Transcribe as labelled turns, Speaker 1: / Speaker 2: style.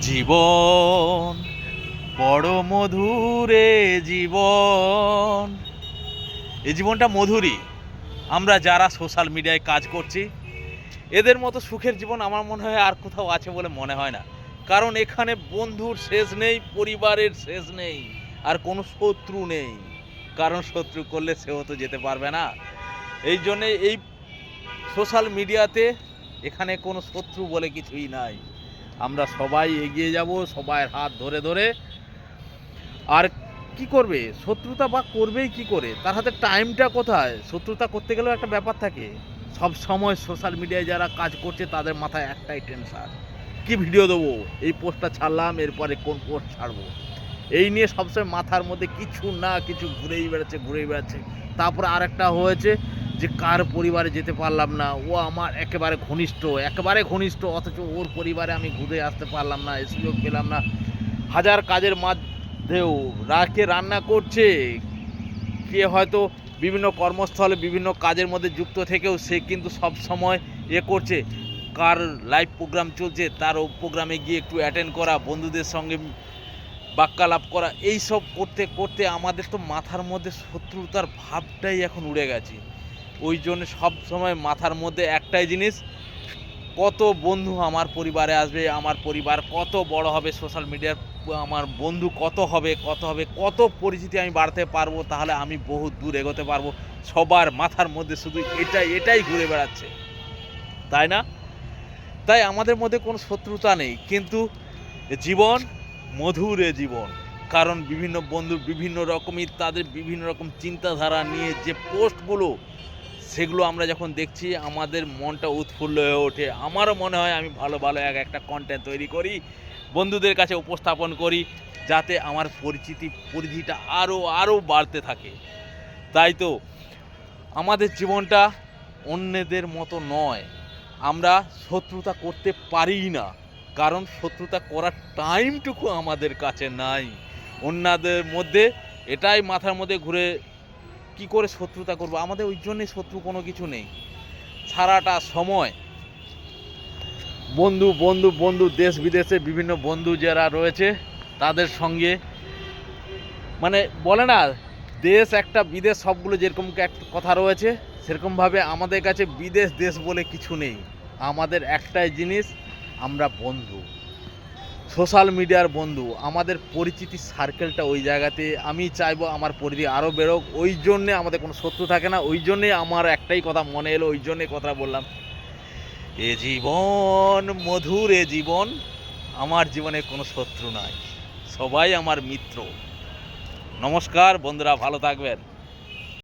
Speaker 1: জীবন, বড় মধুরে জীবন। এই জীবনটা মধুরই। আমরা যারা সোশ্যাল মিডিয়ায় কাজ করছি, এদের মতো সুখের জীবন আমার মনে হয় আর কোথাও আছে বলে মনে হয় না। কারণ এখানে বন্ধুর শেষ নেই, পরিবারের শেষ নেই, আর কোনো শত্রু নেই। কারণ শত্রু করলে সেও তো যেতে পারবে না। এই জন্যে এই সোশ্যাল মিডিয়াতে এখানে কোনো শত্রু বলে কিছুই নাই। আমরা সবাই এগিয়ে যাব সবাই হাত ধরে ধরে। আর কি করবে? শত্রুতা বা করবেই কি করে? তার হাতে টাইমটা কোথায়? শত্রুতা করতে গেলেও একটা ব্যাপার থাকে। সব সময় সোশ্যাল মিডিয়ায় যারা কাজ করছে, তাদের মাথায় একটাই টেনশন কি ভিডিও দেবো? এই পোস্টটা ছাড়লাম, এরপরে কোন পোস্ট ছাড়বো? এই নিয়ে সবসময় মাথার মধ্যে কিছু না কিছু ঘুরেই বেড়াচ্ছে ঘুরেই বেড়াচ্ছে। তারপরে আরেকটা হয়েছে যে কার পরিবারে যেতে পারলাম না, ও আমার একেবারে ঘনিষ্ঠ একেবারে ঘনিষ্ঠ, অথচ ওর পরিবারে আমি ঘুরে আসতে পারলাম না সুযোগ পেলাম না। হাজার কাজের মধ্যেও রাকে রান্না করছে। কে হয়তো বিভিন্ন কর্মস্থলে বিভিন্ন কাজের মধ্যে যুক্ত থেকেও সে কিন্তু সব সময় এ করছে। কার লাইভ প্রোগ্রাম চলছে, তার প্রোগ্রামে গিয়ে একটু অ্যাটেন্ড করা, বন্ধুদের সঙ্গে বাক্যালাপ করা এই সব করতে করতে আমাদের তো মাথার মধ্যে শত্রুতার ভাবটাই এখন উড়ে গেছে। ওই জন্য সব সময় মাথার মধ্যে একটাই জিনিস, কত বন্ধু আমার পরিবারে আসবে, আমার পরিবার কত বড় হবে সোশ্যাল মিডিয়ার আমার বন্ধু কত হবে কত হবে, কত পরিচিতি আমি বাড়তে পারব, তাহলে আমি বহু দূর এগোতে পারব। সবার মাথার মধ্যে শুধু এটাই এটাই ঘুরে বেড়াচ্ছে। তাই না? তাই আমাদের মধ্যে কোনো শত্রুতা নেই, কিন্তু জীবন মধুরে জীবন। কারণ বিভিন্ন বন্ধু বিভিন্ন রকমই তাদের বিভিন্ন রকম চিন্তাধারা নিয়ে যে পোস্টগুলো সেগুলো আমরা যখন দেখছি, আমাদের মনটা উৎফুল্ল হয়ে ওঠে। আমারও মনে হয় আমি ভালো ভালো এক একটা কন্টেন্ট তৈরি করি, বন্ধুদের কাছে উপস্থাপন করি, যাতে আমার পরিচিতি পরিধিটা আরও আরও বাড়তে থাকে। তাই তো, আমাদের জীবনটা অন্যদের মতো নয়। আমরা শত্রুতা করতে পারি না, কারণ শত্রুতা করার টাইমটুকু আমাদের কাছে নাই। অন্যদের মধ্যে, এটাই মাথার মধ্যে ঘুরে কি করে শত্রুতা করব? আমাদের ওই জন্যে শত্রু কোনো কিছু নেই। সারাটা সময় বন্ধু বন্ধু বন্ধু, দেশ বিদেশে বিভিন্ন বন্ধু যারা রয়েছে, তাদের সঙ্গে মানে বলে না, দেশ একটা, বিদেশ সবগুলো যেরকম কথা রয়েছে, সেরকমভাবে আমাদের কাছে বিদেশ দেশ বলে কিছু নেই। আমাদের একটাই জিনিস, আমরা বন্ধু। সোশ্যাল মিডিয়ার বন্ধু, আমাদের পরিচিতি সার্কেলটা ওই জায়গাতে। আমি চাইব আমার পরিধি আরও বেরোক, ওই জন্যে আমাদের কোনো শত্রু থাকে না, ওই জন্যে আমার একটাই কথা মনে এলো, ওই জন্যে কথা বললাম। এ জীবন, মধুর এ জীবন, আমার জীবনে কোনো শত্রু নাই। সবাই আমার মিত্র। নমস্কার, বন্ধুরা, ভালো থাকবেন।